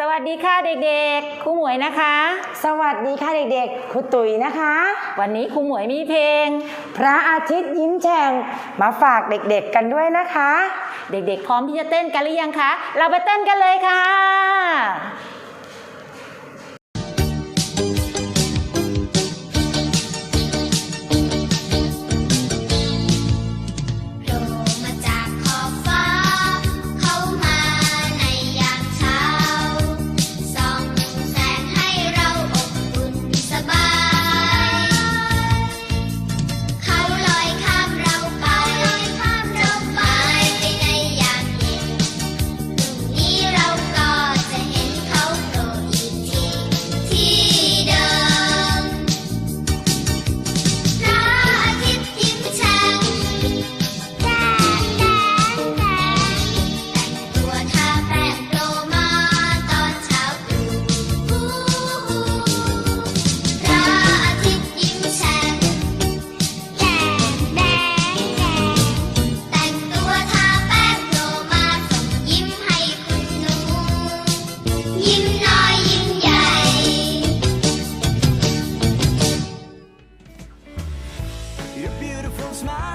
ดีค่ะเด็กๆครูหมวยนะคะ สวัสดีค่ะเด็กๆครูตุ๋ยนะคะ วันนี้ครูหมวยมีเพลง พระอาทิตย์ยิ้มแฉ่งมาฝากเด็กๆกันด้วยนะคะ เด็กๆพร้อมที่จะเต้นกันหรือยังคะ เราไปเต้นกันเลยค่ะ smile.